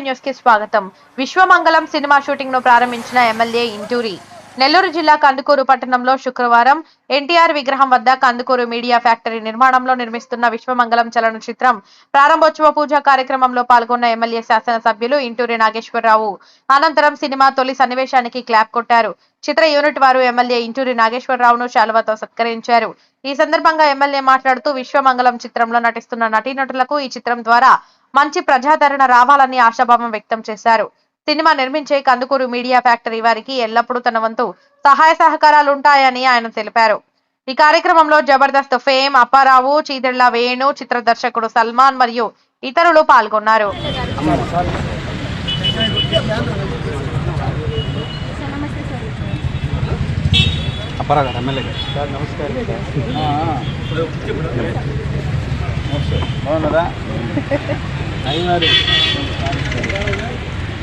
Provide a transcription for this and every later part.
న్యూస్కి స్వాగతం. విశ్వమంగళం సినిమా షూటింగ్ను ప్రారంభించిన ఎమ్మెల్యే ఇంటూరి. నెల్లూరు జిల్లా కందుకూరు పట్టణంలో శుక్రవారం ఎన్టీఆర్ విగ్రహం వద్ద కందుకూరు మీడియా ఫ్యాక్టరీ నిర్మాణంలో నిర్మిస్తున్న విశ్వమంగళం చలనచిత్రం ప్రారంభోత్సవ పూజా కార్యక్రమంలో పాల్గొన్న ఎమ్మెల్యే శాసనసభ్యులు ఇంటూరి నాగేశ్వరరావు. అనంతరం సినిమా తొలి సన్నివేశానికి క్లాప్ కొట్టారు. చిత్ర యూనిట్ వారు ఎమ్మెల్యే ఇంటూరి నాగేశ్వరరావును శాలువతో సత్కరించారు. ఈ సందర్భంగా ఎమ్మెల్యే మాట్లాడుతూ విశ్వమంగళం చిత్రంలో నటిస్తున్న నటీనటులకు ఈ చిత్రం ద్వారా మంచి ప్రజాదరణ రావాలని ఆశాభావం వ్యక్తం చేశారు. సినిమా నిర్మించే కందుకూరు మీడియా ఫ్యాక్టరీ వారికి ఎల్లప్పుడూ తన వంతు సహాయ సహకారాలు ఉంటాయని ఆయన తెలిపారు. ఈ కార్యక్రమంలో జబర్దస్త్ ఫేమ్ అప్పారావు చీదెళ్ళ వేణు చిత్ర దర్శకుడు సల్మాన్ మరియు ఇతరులు పాల్గొన్నారు.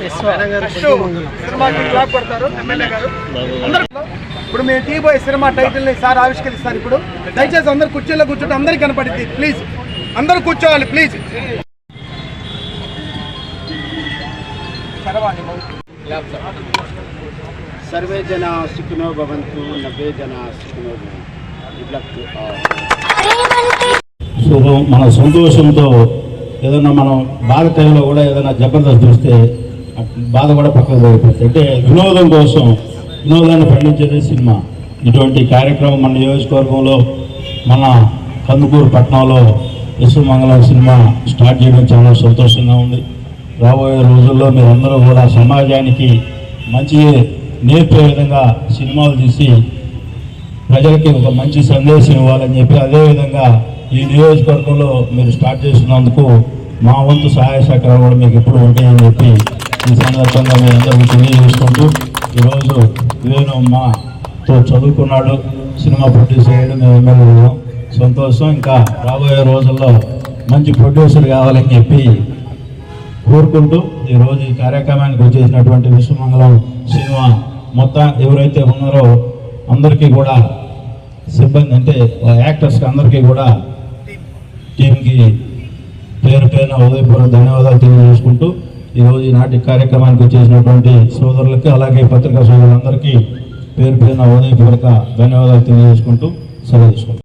సినిమాకి క్లాప్ కొడతారు ఎమ్మెల్యే గారు అందరూ ఇప్పుడు మేము తీయబోయే సినిమా టైటిల్ని సార్ ఆవిష్కరిస్తారు ఇప్పుడు. దయచేసి అందరు కుర్చీలో కూర్చుంటే అందరికి కనపడింది ప్లీజ్ అందరూ కూర్చోవాలి ప్లీజ్ సర్వే జన సుఖినో భవంతు నవ్వే జన సుఖినో భవంతు. మన సంతోషంతో ఏదైనా మనం బాధ టైంలో కూడా ఏదైనా జబర్దస్త్ చూస్తే బాధ కూడా పక్కకు జరిగిపోతుంది అంటే వినోదం కోసం వినోదాన్ని పండించేదే సినిమా. ఇటువంటి కార్యక్రమం మన నియోజకవర్గంలో మన కందుకూరు పట్టణంలో విశ్వమంగళం సినిమా స్టార్ట్ చేయడం చాలా సంతోషంగా ఉంది. రాబోయే రోజుల్లో మీరందరూ కూడా సమాజానికి మంచి నేర్పే విధంగా సినిమాలు తీసి ప్రజలకి ఒక మంచి సందేశం ఇవ్వాలని చెప్పి అదేవిధంగా ఈ నియోజకవర్గంలో మీరు స్టార్ట్ చేస్తున్నందుకు మా వంతు సహాయ సహకారాలు కూడా మీకు ఎప్పుడు ఉంటాయని చెప్పి ఈ సందర్భంగా మీ అందరికీ తెలియజేసుకుంటూ ఈరోజు నేను చదువుకున్నాడు. సినిమా ప్రొడ్యూస్ చేయడం మేము ఎమ్మెల్యే సంతోషం. ఇంకా రాబోయే రోజుల్లో మంచి ప్రొడ్యూసర్ కావాలని చెప్పి కోరుకుంటూ ఈరోజు ఈ కార్యక్రమానికి వచ్చేసినటువంటి విశ్వమంగళం సినిమా మొత్తం ఎవరైతే ఉన్నారో అందరికీ కూడా సిబ్బంది అంటే యాక్టర్స్కి అందరికీ కూడా టీంకి పేరు పేరున ఉదయపూర్వ ధన్యవాదాలు తెలియజేసుకుంటూ ఈరోజు ఈనాటి కార్యక్రమానికి వచ్చేసినటువంటి సోదరులకి అలాగే పత్రికా సోదరులందరికీ పేరు పేరున ఉదయపూర్వక ధన్యవాదాలు తెలియజేసుకుంటూ సెలవు తీసుకుంటాం